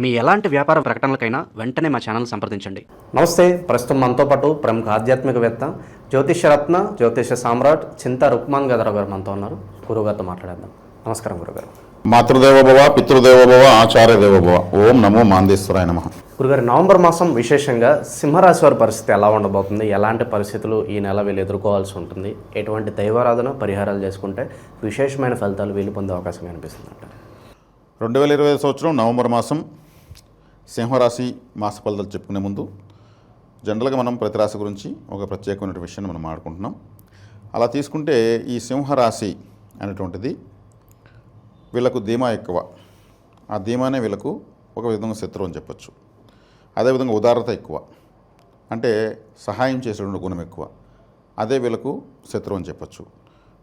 మీ ఎలాంటి వ్యాపార ప్రకటనలకైనా వెంటనే మా ఛానల్ సంప్రదించండి. నమస్తే ప్రస్తుతం మనతో పాటు ప్రముఖ ఆధ్యాత్మికవేత్త జ్యోతిషరత్న జ్యోతిష సామ్రాట్ చింతా రుక్మాన్ గదరావు గారు మనతో ఉన్నారు. గురువుగారితో మాట్లాడేద్దాం. నమస్కారం గురుగారు మాతృదేవోభవ పితృదేవోభవ ఆచార్యదేవోభవ. ఓం నమో మాందేశ్వరాయ నమ. గురుగారు నవంబర్ మాసం విశేషంగా సింహరాశి వారి పరిస్థితి ఎలా ఉండబోతుంది? ఎలాంటి పరిస్థితులు ఈ నెల వీళ్ళు ఎదుర్కోవాల్సి ఉంటుంది? ఎటువంటి దైవారాధన పరిహారాలు చేసుకుంటే విశేషమైన ఫలితాలు వీళ్ళు పొందే అవకాశం కనిపిస్తుంది అంటారు రెండు వేల ఇరవై సంవత్సరం నవంబర్ మాసం. సింహరాశి మాస ఫలితాలు చెప్పుకునే ముందు జనరల్గా మనం ప్రతి రాశి గురించి ఒక ప్రత్యేకమైన విషయాన్ని మనం మాట్లాడుకుంటున్నాం. అలా తీసుకుంటే ఈ సింహరాశి అనేటువంటిది వీళ్ళకు ధీమా ఎక్కువ. ఆ ధీమానే వీళ్ళకు ఒక విధంగా శత్రువు అని చెప్పచ్చు. అదేవిధంగా ఉదారత ఎక్కువ. అంటే సహాయం చేసేటువంటి గుణం ఎక్కువ. అదే వీళ్ళకు శత్రువు అని చెప్పచ్చు.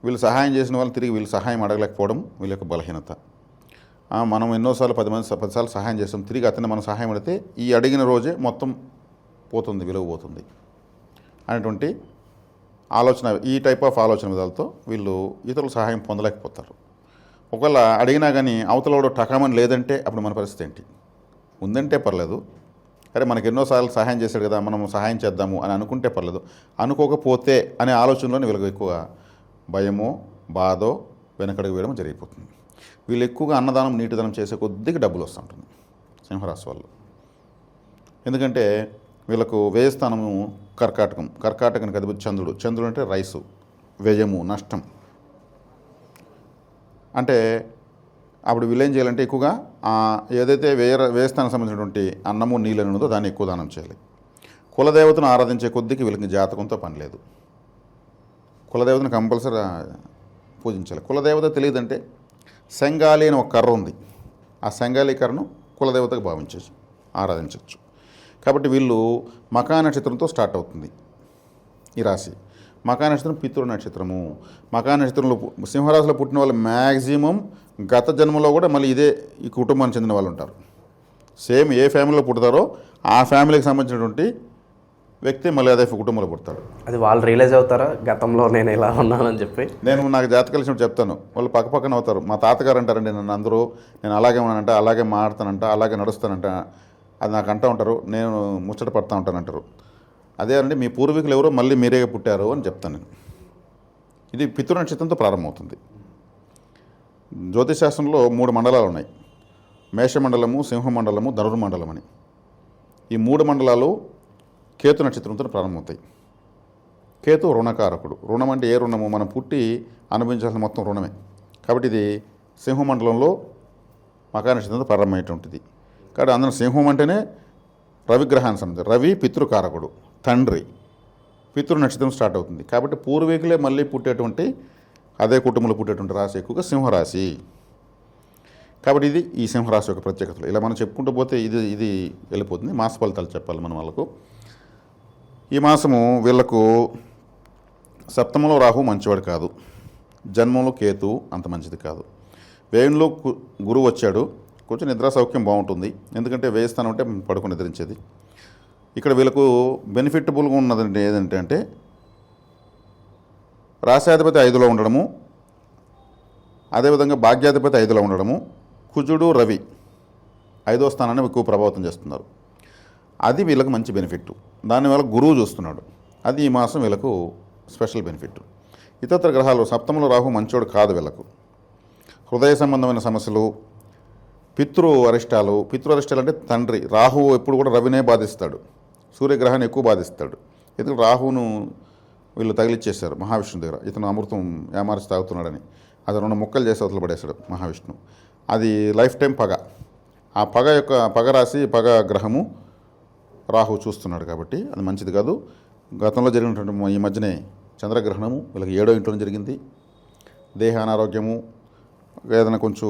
వీళ్ళు సహాయం చేసిన వాళ్ళు తిరిగి వీళ్ళు సహాయం అడగలేకపోవడం వీళ్ళ యొక్క బలహీనత. మనం ఎన్నోసార్లు పది మంది పదిసార్లు సహాయం చేస్తాం తిరిగి అతన్ని మనం సహాయం అడిగితే ఈ అడిగిన రోజే మొత్తం పోతుంది విలువ పోతుంది అనేటువంటి ఆలోచన ఈ టైప్ ఆఫ్ ఆలోచన విధాలతో వీళ్ళు ఇతరుల సహాయం పొందలేకపోతారు. ఒకవేళ అడిగినా కానీ అవతలవాడు టకామని లేదంటే అప్పుడు మన పరిస్థితి ఏంటి? ఉందంటే పర్లేదు. అరే మనకి ఎన్నోసార్లు సహాయం చేశాడు కదా మనం సహాయం చేద్దాము అని అనుకుంటే పర్లేదు. అనుకోకపోతే అనే ఆలోచనలోనే వీళ్ళకి ఎక్కువ భయమో బాధో వెనకడుగు వేయడం జరిగిపోతుంది. వీళ్ళు ఎక్కువగా అన్నదానం నీటిదానం చేసే కొద్దిగా డబ్బులు వస్తుంటుంది సింహరాశి వాళ్ళు. ఎందుకంటే వీళ్ళకు వ్యయస్థానము కర్కాటకం. కర్కాటకానికి అధిపతి చంద్రుడు. చంద్రుడు అంటే రైసు వ్యయము నష్టం. అంటే అప్పుడు వీళ్ళు ఏం చేయాలంటే ఎక్కువగా ఏదైతే వ్యయ వ్యయస్థానం సంబంధించినటువంటి అన్నము నీళ్ళు ఉందో దాన్ని ఎక్కువ దానం చేయాలి. కులదేవతను ఆరాధించే కొద్దికి వీళ్ళకి జాతకంతో పని లేదు. కులదేవతను కంపల్సరీ పూజించాలి. కులదేవత తెలియదంటే శంగాలి అని ఒక కర్ర ఉంది. ఆ శంగాలి కర్రను కులదేవతకు భావించవచ్చు ఆరాధించవచ్చు. కాబట్టి వీళ్ళు మకా నక్షత్రంతో స్టార్ట్ అవుతుంది ఈ రాశి. మకా నక్షత్రం పితృ నక్షత్రము. మకా నక్షత్రంలో పు- సింహరాశిలో పుట్టిన వాళ్ళు మ్యాక్సిమం గత జన్మలో కూడా మళ్ళీ ఇదే ఈ కుటుంబానికి చెందిన వాళ్ళు ఉంటారు. సేమ్ ఏ ఫ్యామిలీలో పుడతారో ఆ ఫ్యామిలీకి సంబంధించినటువంటి వ్యక్తి మళ్ళీ అదే కుటుంబంలో పుడతాడు. అది వాళ్ళు రియలైజ్ అవుతారా? గతంలో నేను ఇలా ఉన్నానని చెప్పి? నేను నాకు జాతకాలు ఇచ్చినప్పుడు చెప్తాను. వాళ్ళు పక్క పక్కన అవుతారు. మా తాతగారు అంటారండి నన్ను అందరూ నేను అలాగే ఉన్నానంట అలాగే మాడతానంట అలాగే నడుస్తానంట. అది నాకు అంటూ ఉంటారు. నేను ముచ్చట పడతా ఉంటానంటారు. అదే అండి మీ పూర్వీకులు ఎవరో మళ్ళీ మీరే పుట్టారు అని చెప్తాను నేను. ఇది పితృ నక్షత్రంతో ప్రారంభమవుతుంది. జ్యోతిశాస్త్రంలో మూడు మండలాలు ఉన్నాయి. మేషమండలము సింహమండలము ధనుర్మండలం అని ఈ మూడు మండలాలు కేతు నక్షత్రంతో ప్రారంభమవుతాయి. కేతు రుణకారకుడు. రుణం అంటే ఏ రుణము? మనం పుట్టి అనుభవించాల్సిన మొత్తం రుణమే. కాబట్టి ఇది సింహమండలంలో మకా నక్షత్రంతో ప్రారంభమైనటువంటిది కాబట్టి అందరం సింహం అంటేనే రవిగ్రహాన్ని సంబంధించి రవి పితృకారకుడు తండ్రి. పితృ నక్షత్రం స్టార్ట్ అవుతుంది. కాబట్టి పూర్వీకులే మళ్ళీ పుట్టేటువంటి అదే కుటుంబంలో పుట్టేటువంటి రాశి ఎక్కువగా సింహరాశి. కాబట్టి ఇది ఈ సింహరాశి యొక్క ప్రత్యేకతలు. ఇలా మనం చెప్పుకుంటూ పోతే ఇది ఇది వెళ్ళిపోతుంది. మాస ఫలితాలు చెప్పాలి మనం వాళ్ళకు. ఈ మాసము వీళ్ళకు సప్తమంలో రాహు మంచివాడు కాదు. జన్మంలో కేతు అంత మంచిది కాదు. వేయంలో గురువు వచ్చాడు. కొంచెం నిద్ర సౌఖ్యం బాగుంటుంది. ఎందుకంటే వేయస్థానం అంటే పడుకుని నిద్రించేది. ఇక్కడ వీళ్ళకు బెనిఫిటబుల్గా ఉన్నదంటే ఏదంటే అంటే రాశాధిపతి ఐదులో ఉండడము అదేవిధంగా భాగ్యాధిపతి ఐదులో ఉండడము కుజుడు రవి ఐదో స్థానాన్ని ఎక్కువ ప్రభావితం చేస్తున్నారు. అది వీళ్ళకి మంచి బెనిఫిట్ దానివల్ల గురువు చూస్తున్నాడు. అది ఈ మాసం వీళ్ళకు స్పెషల్ బెనిఫిట్ ఇతర గ్రహాలు సప్తంలో రాహు మంచోడు కాదు వీళ్ళకు. హృదయ సంబంధమైన సమస్యలు పితృ అరిష్టాలు పితృ అరిష్టాలు అంటే తండ్రి రాహువు ఎప్పుడు కూడా రవినే బాధిస్తాడు. సూర్యగ్రహాన్ని ఎక్కువ బాధిస్తాడు. ఎందుకంటే రాహువును వీళ్ళు తగిలిచ్చేశారు మహావిష్ణు దగ్గర. ఇతను అమృతం ఏమార్చి తాగుతున్నాడని. అది రెండు ముక్కలు చేసి అవతలు పడేశాడు మహావిష్ణు అది లైఫ్ టైం పగ. ఆ పగ యొక్క పగ రాశి పగ గ్రహము రాహు చూస్తున్నాడు కాబట్టి అది మంచిది కాదు. గతంలో జరిగినటువంటి ఈ మధ్యనే చంద్రగ్రహణము వీళ్ళకి ఏడో ఇంట్లో జరిగింది. దేహ అనారోగ్యము ఏదైనా కొంచెం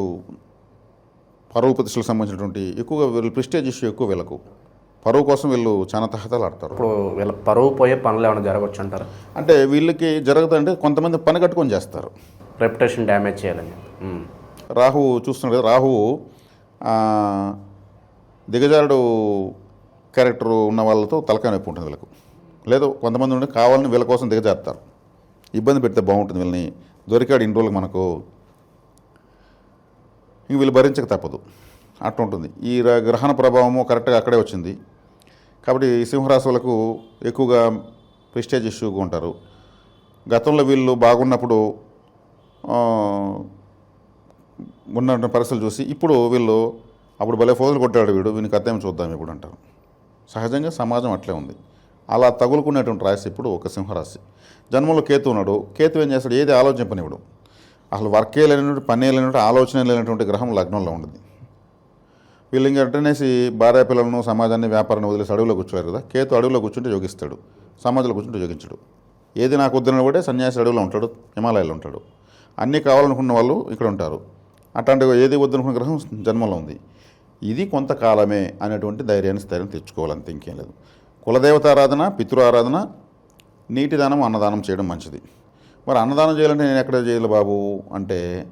పరువు ప్రతిష్టలకు సంబంధించినటువంటి ఎక్కువగా వీళ్ళు ప్రిస్టేజ్ ఇష్యూ ఎక్కువ వీళ్ళకు. పరువు కోసం వీళ్ళు చాలా తహతలు ఆడతారు. ఇప్పుడు వీళ్ళ పరువు పోయే పనులు ఏమైనా జరగవచ్చు అంటారా? అంటే వీళ్ళకి జరుగుతుందంటే కొంతమంది పని కట్టుకొని చేస్తారు. రెప్యుటేషన్ డ్యామేజ్ చేయాలని. రాహు చూస్తున్నాడు కదా రాహువు ఆ, దిగజారుడు క్యారెక్టర్ ఉన్న వాళ్ళతో తలకాయ నొప్పి ఉంటుంది వీళ్ళకు. లేదు కొంతమంది ఉండి కావాలని వీళ్ళ కోసం దిగజారుతారు. ఇబ్బంది పెడితే బాగుంటుంది వీళ్ళని. దొరికాడు ఇన్ని రోజులకు మనకు. ఇంక వీళ్ళు భరించక తప్పదు. అట్లా ఉంటుంది. ఈ ర- గ్రహణ ప్రభావము కరెక్ట్గా అక్కడే వచ్చింది. కాబట్టి సింహరాశులకు ఎక్కువగా ప్రెస్టేజ్ ఇష్యూగా ఉంటారు. గతంలో వీళ్ళు బాగున్నప్పుడు ఉన్న పరిస్థితులు చూసి ఇప్పుడు వీళ్ళు అప్పుడు భలే ఫోజులు కొట్టాడు వీడు. వీనికి అర్థం చూద్దాం ఇప్పుడు అంటారు. సహజంగా సమాజం అట్లే ఉంది. అలా తగులుకునేటువంటి రాశి ఇప్పుడు ఒక సింహరాశి. జన్మలో కేతు ఉన్నాడు. కేతు ఏం చేస్తాడు? ఏది ఆలోచన పనివాడు అసలు వర్కే లేనటువంటి పనే లేనటువంటి ఆలోచన లేనటువంటి గ్రహం లగ్నంలో ఉండదు. వీళ్ళు ఇంకా అటనేసి భార్య పిల్లలను సమాజాన్ని వ్యాపారాన్ని వదిలేసి అడవిలో కూర్చోలేరు కదా? కేతు అడవిలో కూర్చుంటే యోగిస్తాడు. సమాజంలో కూర్చుంటే యోగించడు. ఏది నాకు వద్దని కూడా సన్యాసి అడవిలో ఉంటాడు హిమాలయాల్లో ఉంటాడు. అన్నీ కావాలనుకున్న వాళ్ళు ఇక్కడ ఉంటారు. అట్లాంటి ఏది వద్దనుకున్న గ్రహం జన్మలో ఉంది. ఇది కొంతకాలమే అనేటువంటి ధైర్యాన్ని స్థైర్యం తెచ్చుకోవాలంతే ఇంకేం లేదు. కులదేవత ఆరాధన పితృ ఆరాధన నీటి దానం అన్నదానం చేయడం మంచిది. మరి అన్నదానం చేయాలంటే నేను ఎక్కడ చేయాలి బాబు? అంటే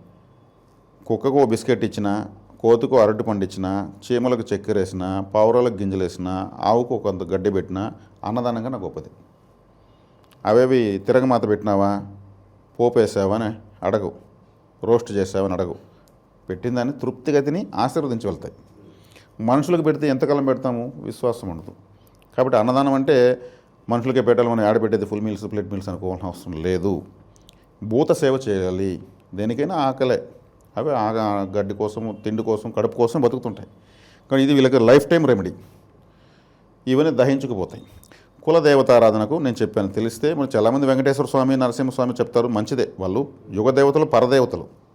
కుక్కకు బిస్కెట్ ఇచ్చిన కోతుకు అరటి పండు చీమలకు చక్కెర వేసినా పావురాలకు గింజలు ఆవుకు కొంత గడ్డి పెట్టినా అన్నదానంగా నాకు గొప్పది. అవేవి తిరగమాత పెట్టినావా? పోపు వేసావా అని అడగు రోస్ట్ చేసావని అడగు పెట్టిన దాన్ని తృప్తిగా తిని ఆశీర్వదించి వెళ్తాయి. మనుషులకు పెడితే ఎంతకాలం పెడతాము? విశ్వాసం ఉండదు. కాబట్టి అన్నదానం అంటే మనుషులకే పెట్టాలి మనం ఆడపెట్టేది ఫుల్ మీల్స్ ప్లేట్ మీల్స్ అనుకోవాల్సిన అవసరం లేదు. భూత సేవ చేయాలి. దేనికైనా ఆకలే. అవి గడ్డి కోసం తిండి కోసం కడుపు కోసం బతుకుతుంటాయి. కానీ ఇది వీళ్ళకి లైఫ్ టైం రెమెడీ. ఇవన్నీ దహించుకుపోతాయి. కుల దేవతారాధనకు నేను చెప్పాను. తెలిస్తే మరి చాలామంది వెంకటేశ్వర స్వామి నరసింహస్వామి చెప్తారు మంచిదే. వాళ్ళు యుగ దేవతలు పరదేవతలు.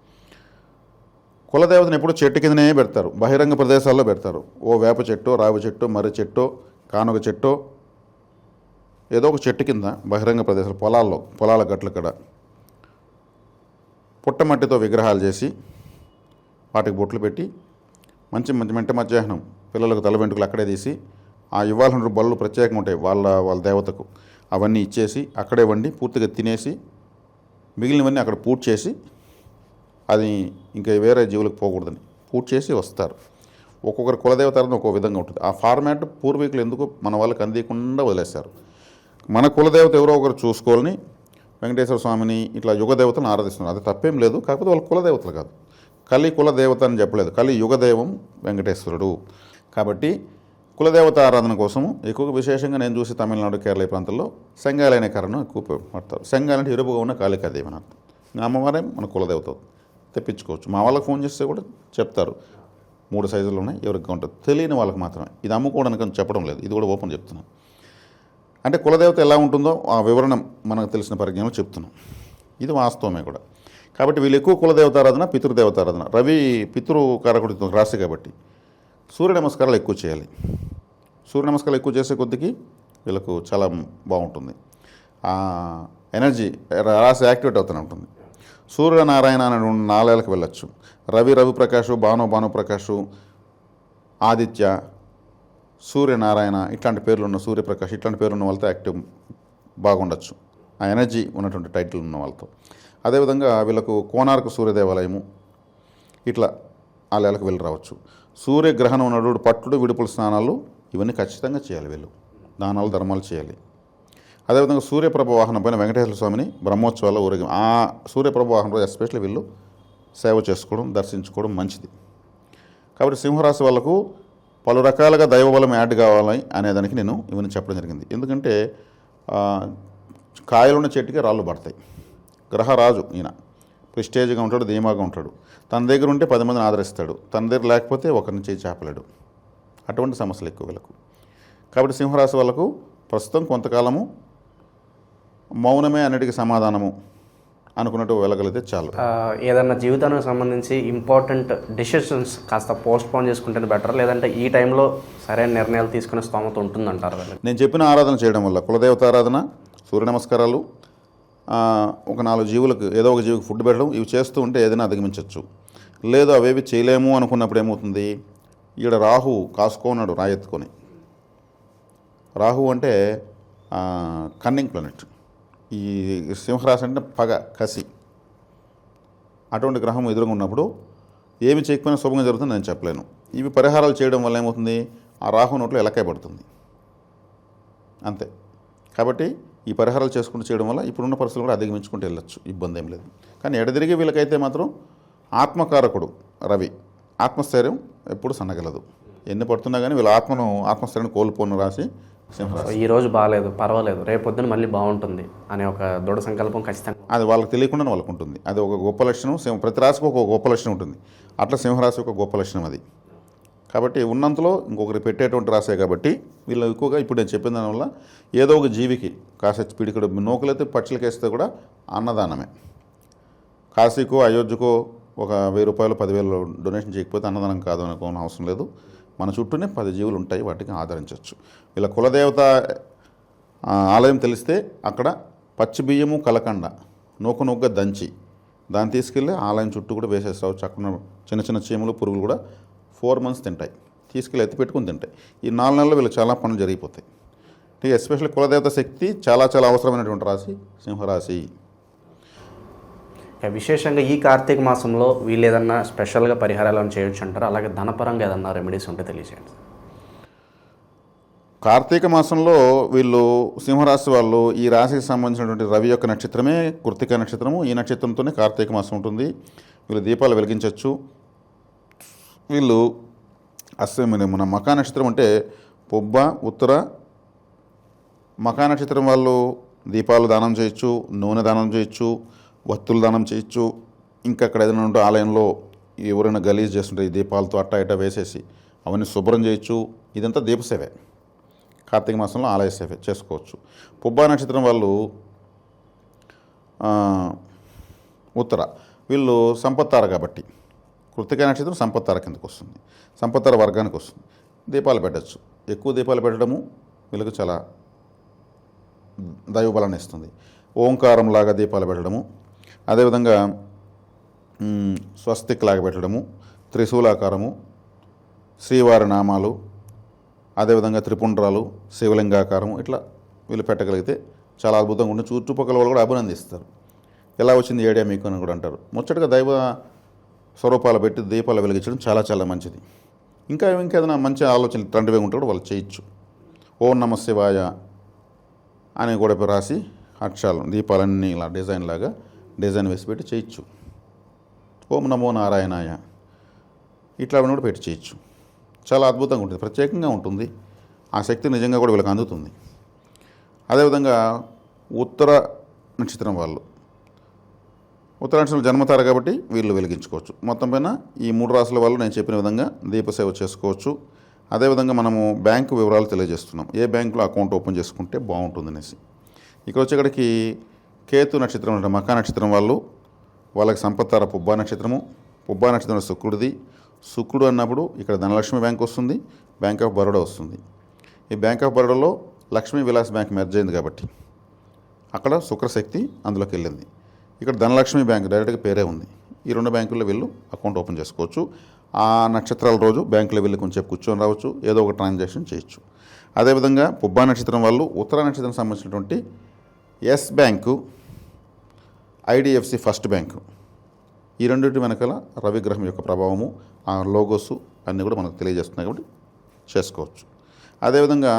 కులదేవతను ఎప్పుడు చెట్టు కిందనే పెడతారు. బహిరంగ ప్రదేశాల్లో పెడతారు. ఓ వేప చెట్టు రావి చెట్టు మర్రి చెట్టు కానుగ చెట్టు ఏదో ఒక చెట్టు కింద బహిరంగ ప్రదేశాలు పొలాల్లో పొలాల గట్ల కడ పుట్టమట్టితో విగ్రహాలు చేసి వాటికి బొట్లు పెట్టి మంచి మంచి మెంట మధ్యాహ్నం పిల్లలకు తల వెంట్రుకలు అక్కడే తీసి ఆ ఇవ్వాల్సిన బళ్ళు ప్రత్యేకంగా ఉంటాయి వాళ్ళ వాళ్ళ దేవతకు. అవన్నీ ఇచ్చేసి అక్కడే వండి పూర్తిగా తినేసి మిగిలినవన్నీ అక్కడ పూర్తి చేసి అది ఇంకా వేరే జీవులకు పోకూడదని. పూర్తి చేసి వస్తారు. ఒక్కొక్కరి కులదేవతాలను ఒక్కో విధంగా ఉంటుంది. ఆ ఫార్మాట్ పూర్వీకులు ఎందుకు మన వాళ్ళకి అందియకుండా వదిలేశారు? మన కులదేవత ఎవరో ఒకరు చూసుకోవాలని వెంకటేశ్వర స్వామిని ఇట్లా యుగదేవతను ఆరాధిస్తున్నారు. అది తప్పేం లేదు కాకపోతే వాళ్ళ కులదేవతలు కాదు. కలి కులదేవత అని చెప్పలేదు. కలి యుగదేవం వెంకటేశ్వరుడు. కాబట్టి కులదేవత ఆరాధన కోసము ఎక్కువగా విశేషంగా నేను చూసి తమిళనాడు కేరళ ప్రాంతంలో ప్రాంతాల్లో సెంగాలి ఎక్కువ పడతారు శంగాలంటే ఇరుపుగా ఉన్న కాళికాదేవి అని అర్థం అమ్మవారే మన కులదేవత. తెప్పించుకోవచ్చు. మా వాళ్ళకి ఫోన్ చేస్తే కూడా చెప్తారు. మూడు సైజులు ఉన్నాయి ఎవరికి ఉంటుంది. తెలియని వాళ్ళకి మాత్రమే. ఇది అమ్ముకోవడానికి అని చెప్పడం లేదు. ఇది కూడా ఓపెన్ చెప్తున్నాను అంటే కులదేవత ఎలా ఉంటుందో ఆ వివరణ మనకు తెలిసిన పరిజ్ఞానం చెప్తున్నాం. ఇది వాస్తవమే కూడా. కాబట్టి వీళ్ళు ఎక్కువ కులదేవతారాధన పితృదేవతారాధన. రవి పితృకారకుడి రాశి కాబట్టి సూర్య నమస్కారాలు ఎక్కువ చేయాలి. సూర్య నమస్కారాలు ఎక్కువ చేసే కొద్దికి వీళ్ళకు చాలా బాగుంటుంది. ఎనర్జీ రాశి యాక్టివేట్ అవుతూనే ఉంటుంది. సూర్యనారాయణ అనే నాలుగేళ్ళకి వెళ్ళొచ్చు. రవి రవిప్రకాష్ భాను భానుప్రకాశు ఆదిత్య సూర్యనారాయణ ఇట్లాంటి పేర్లు ఉన్న సూర్యప్రకాష్ ఇట్లాంటి పేర్లు ఉన్న వాళ్ళతో యాక్టివ్ బాగుండొచ్చు. ఆ ఎనర్జీ ఉన్నటువంటి టైటిల్ ఉన్న వాళ్ళతో. అదేవిధంగా వీళ్ళకు కోనార్కు సూర్యదేవాలయము ఇట్లా ఆలయాలకు వెళ్ళి రావచ్చు. సూర్యగ్రహణం నడుడు పట్టుడు విడుపుల స్నానాలు ఇవన్నీ ఖచ్చితంగా చేయాలి వీళ్ళు. దానాలు ధర్మాలు చేయాలి. అదేవిధంగా సూర్యప్రభ వాహనం పైన వెంకటేశ్వర స్వామిని బ్రహ్మోత్సవాల్లో ఊరేగి ఆ సూర్యప్రభ వాహనం రోజు ఎస్పెషల్లీ వీళ్ళు సేవ చేసుకోవడం దర్శించుకోవడం మంచిది. కాబట్టి సింహరాశి వాళ్ళకు పలు రకాలుగా దైవబలం యాడ్ కావాలి అనేదానికి నేను ఇవన్నీ చెప్పడం జరిగింది. ఎందుకంటే కాయలున్న చెట్టుకి రాళ్ళు పడతాయి. గ్రహరాజు ఈయన ప్రిస్టేజ్గా ఉంటాడు ధీమాగా ఉంటాడు. తన దగ్గర ఉంటే పది మందిని ఆదరిస్తాడు. తన దగ్గర లేకపోతే ఒకరిని చేయి చేపలేడు. అటువంటి సమస్యలు ఎక్కువ వీళ్ళకు. కాబట్టి సింహరాశి వాళ్ళకు ప్రస్తుతం కొంతకాలము మౌనమే అన్నిటికీ సమాధానము అనుకున్నట్టు వెళ్ళగలిగితే చాలు. ఏదన్నా జీవితానికి సంబంధించి ఇంపార్టెంట్ డెసిషన్స్ కాస్త పోస్ట్ పోన్ చేసుకుంటేనే బెటర్ లేదంటే ఈ టైంలో సరైన నిర్ణయాలు తీసుకునే స్తోమత ఉంటుందంటారు నేను చెప్పిన ఆరాధన చేయడం వల్ల కులదేవత ఆరాధన సూర్య నమస్కారాలు ఒక నాలుగు జీవులకు ఏదో ఒక జీవికి ఫుడ్ పెట్టడం ఇవి చేస్తూ ఉంటే ఏదైనా అధిగమించవచ్చు లేదు అవేవి చేయలేము అనుకున్నప్పుడు ఏమవుతుంది? ఈడ రాహు కాసుకోన్నాడు రాయెత్తుకొని రాహు అంటే కన్నింగ్ ప్లానెట్ ఈ సింహరాశి అంటే పగ కసి అటువంటి గ్రహం ఎదురుగా ఉన్నప్పుడు ఏమి చేయకపోయినా శుభంగా జరుగుతుంది నేను చెప్పలేను. ఇవి పరిహారాలు చేయడం వల్ల ఏమవుతుంది? ఆ రాహు నోట్లో ఎలకాయ పడుతుంది. అంతే. కాబట్టి ఈ పరిహారాలు చేసుకుంటూ చేయడం వల్ల ఇప్పుడున్న పరిస్థితులు కూడా అధిగమించుకుంటూ వెళ్ళొచ్చు. ఇబ్బంది ఏం లేదు. కానీ ఎడదిరిగి వీళ్ళకైతే మాత్రం ఆత్మకారకుడు రవి ఆత్మస్థైర్యం ఎప్పుడు సన్నగలదు. ఎన్ని పడుతున్నా కానీ వీళ్ళ ఆత్మను ఆత్మస్థైర్యాన్ని కోల్పోను రాసి ఈ రోజు బాగాలేదు పర్వాలేదు. రేపు పొద్దున మళ్ళీ బాగుంటుంది అనే ఒక దృఢ సంకల్పం ఖచ్చితంగా. అది వాళ్ళకి తెలియకుండా వాళ్ళకు ఉంటుంది. అది ఒక గొప్ప లక్షణం సింహ ప్రతి రాశికి ఒక గొప్ప లక్షణం ఉంటుంది. అట్లా సింహరాశి ఒక గొప్ప లక్షణం అది. కాబట్టి ఉన్నంతలో ఇంకొకరు పెట్టేటువంటి రాసే కాబట్టి వీళ్ళు ఎక్కువగా ఇప్పుడు నేను చెప్పిన దానివల్ల ఏదో ఒక జీవికి కాసేపు పిడికడు నూకలైతే పచ్చలకేస్తే కూడా అన్నదానమే. కాశీకో అయోధ్యకో ఒక వెయ్యి రూపాయలు పదివేలు డొనేషన్ చేయకపోతే అన్నదానం కాదు అనుకోని అవసరం లేదు. మన చుట్టూనే పది జీవులు ఉంటాయి వాటికి ఆదరించవచ్చు వీళ్ళ కులదేవత ఆలయం తెలిస్తే అక్కడ పచ్చి బియ్యము కలకండ నూక నూక దంచి దాన్ని తీసుకెళ్ళి ఆలయం చుట్టూ కూడా వేసేస్తావచ్చు అక్కడ చిన్న చిన్న చీమలు పురుగులు కూడా ఫోర్ మంత్స్ తింటాయి. తీసుకెళ్ళి ఎత్తి పెట్టుకుని తింటాయి. ఈ నాలుగు నెలలు వీళ్ళు చాలా పనులు జరిగిపోతాయి. ఎస్పెషల్లీ కులదేవత శక్తి చాలా చాలా అవసరమైనటువంటి రాశి సింహరాశి. విశేషంగా ఈ కార్తీక మాసంలో వీళ్ళు ఏదన్నా స్పెషల్గా పరిహారాలను చేయొచ్చు అంటారు అలాగే ధనపరంగా ఏదన్నా రెమెడీస్ ఉంటే తెలియజేయండి. కార్తీక మాసంలో వీళ్ళు సింహరాశి వాళ్ళు ఈ రాశికి సంబంధించినటువంటి రవి యొక్క నక్షత్రమే కృతిక నక్షత్రము. ఈ నక్షత్రంతోనే కార్తీక మాసం ఉంటుంది. వీళ్ళు దీపాలు వెలిగించవచ్చు వీళ్ళు అశ్వమిని మన మకా నక్షత్రం అంటే పొబ్బ ఉత్తర. మకా నక్షత్రం వాళ్ళు దీపాలు దానం చేయొచ్చు నూనె దానం చేయొచ్చు. వత్తులు దానం చేయొచ్చు ఇంకా అక్కడ ఏదైనా ఉంటే ఆలయంలో ఎవరైనా గలీజ్ చేస్తుంటే ఈ దీపాలతో అట్ట ఇట్ట వేసేసి అవన్నీ శుభ్రం చేయొచ్చు ఇదంతా దీపసేవే కార్తీక మాసంలో ఆలయ సేవ చేసుకోవచ్చు. పుబ్బా నక్షత్రం వాళ్ళు ఉత్తర. వీళ్ళు సంపత్తార కాబట్టి. కృతిక నక్షత్రం సంపత్తార కిందకు వస్తుంది. సంపత్తార వర్గానికి వస్తుంది. దీపాలు పెట్టచ్చు. ఎక్కువ దీపాలు పెట్టడము వీళ్ళకి చాలా దైవబలాన్ని ఇస్తుంది. ఓంకారం లాగా దీపాలు పెట్టడము అదేవిధంగా స్వస్తిక్ లాగా పెట్టడము త్రిశూలాకారము శ్రీవారి నామాలు అదేవిధంగా త్రిపుండ్రాలు శివలింగాకారము ఇట్లా వీళ్ళు పెట్టగలిగితే చాలా అద్భుతంగా ఉంటుంది. చుట్టుపక్కల వాళ్ళు కూడా అభినందిస్తారు. ఎలా వచ్చింది ఏడియా మీకు అని కూడా అంటారు. ముచ్చటగా దైవ స్వరూపాలు పెట్టి దీపాలు వెలిగించడం చాలా చాలా మంచిది. ఇంకా ఇంకేదైనా మంచి ఆలోచనలు తండ్రి ఉంటే కూడా వాళ్ళు చేయొచ్చు. ఓం నమ శివాయ అని కూడా రాసి అక్షరాలు దీపాలన్నీ ఇలా డిజైన్ లాగా డిజైన్ వేసి పెట్టి చేయొచ్చు. ఓం నమో నారాయణాయ. ఇట్లా కూడా పెట్టి చేయొచ్చు. చాలా అద్భుతంగా ఉంటుంది. ప్రత్యేకంగా ఉంటుంది. ఆ శక్తి నిజంగా కూడా వీళ్ళకి అందుతుంది. అదేవిధంగా ఉత్తర నక్షత్రం వాళ్ళు. ఉత్తర నక్షత్రం జన్మతారు కాబట్టి వీళ్ళు వెలిగించుకోవచ్చు. మొత్తం పైన ఈ మూడు రాసుల వాళ్ళు నేను చెప్పిన విధంగా దీపసేవ చేసుకోవచ్చు. అదేవిధంగా మనము బ్యాంకు వివరాలు తెలియజేస్తున్నాం. ఏ బ్యాంకులో అకౌంట్ ఓపెన్ చేసుకుంటే బాగుంటుందనేసి ఇక్కడ ఇక్కడ వచ్చేక్కడికి కేతు నక్షత్రం అంటే మకా నక్షత్రం వాళ్ళు వాళ్ళకి సంపత్తార పుబ్బా నక్షత్రము. పుబ్బా నక్షత్రం శుక్రుడిది. శుక్రుడు అన్నప్పుడు ఇక్కడ ధనలక్ష్మి బ్యాంక్ వస్తుంది బ్యాంక్ ఆఫ్ బరోడా వస్తుంది. ఈ బ్యాంక్ ఆఫ్ బరోడాలో లక్ష్మీ విలాస్ బ్యాంక్ మెర్జ్ అయింది కాబట్టి అక్కడ శుక్రశక్తి అందులోకి వెళ్ళింది. ఇక్కడ ధనలక్ష్మి బ్యాంక్ డైరెక్ట్గా పేరే ఉంది. ఈ రెండు బ్యాంకుల్లో వీళ్ళు అకౌంట్ ఓపెన్ చేసుకోవచ్చు. ఆ నక్షత్రాల రోజు బ్యాంకులో వెళ్ళి కొంచెం కూర్చొని రావచ్చు ఏదో ఒక ట్రాన్సాక్షన్ చేయొచ్చు. అదేవిధంగా పుబ్బా నక్షత్రం వాళ్ళు ఉత్తర నక్షత్రం సంబంధించినటువంటి Yes bank IDFC first bank. ఈ రెండింటి వెనకాల రవిగ్రహం యొక్క ప్రభావము ఆ లోగోస్ అన్నీ కూడా మనకు తెలియజేస్తున్నాయి కాబట్టి చేసుకోవచ్చు. అదేవిధంగా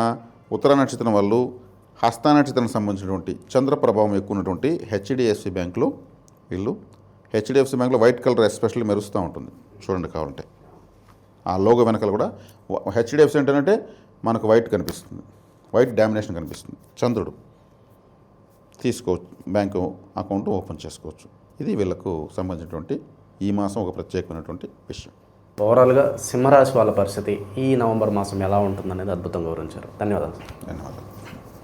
ఉత్తర నక్షత్రం వాళ్ళు హస్త నక్షత్రం సంబంధించినటువంటి చంద్ర ప్రభావం ఎక్కువ ఉన్నటువంటి హెచ్డిఎఫ్సి బ్యాంకులో వీళ్ళు. హెచ్డిఎఫ్సి బ్యాంకులో వైట్ కలర్ ఎస్పెషల్లీ మెరుస్తూ ఉంటుంది. చూడండి కావాలంటే. ఆ లోగో వెనకాల కూడా హెచ్డిఎఫ్సి ఏంటంటే మనకు వైట్ కనిపిస్తుంది. వైట్ డామినేషన్ కనిపిస్తుంది. చంద్రుడు. తీసుకోవచ్చు బ్యాంకు అకౌంట్ ఓపెన్ చేసుకోవచ్చు. ఇది వీళ్ళకు సంబంధించినటువంటి ఈ మాసం ఒక ప్రత్యేకమైనటువంటి విషయం. ఓవరాల్గా సింహరాశి వాళ్ళ పరిస్థితి ఈ నవంబర్ మాసం ఎలా ఉంటుందనేది అద్భుతంగా వివరించారు. ధన్యవాదాలు. ధన్యవాదాలు.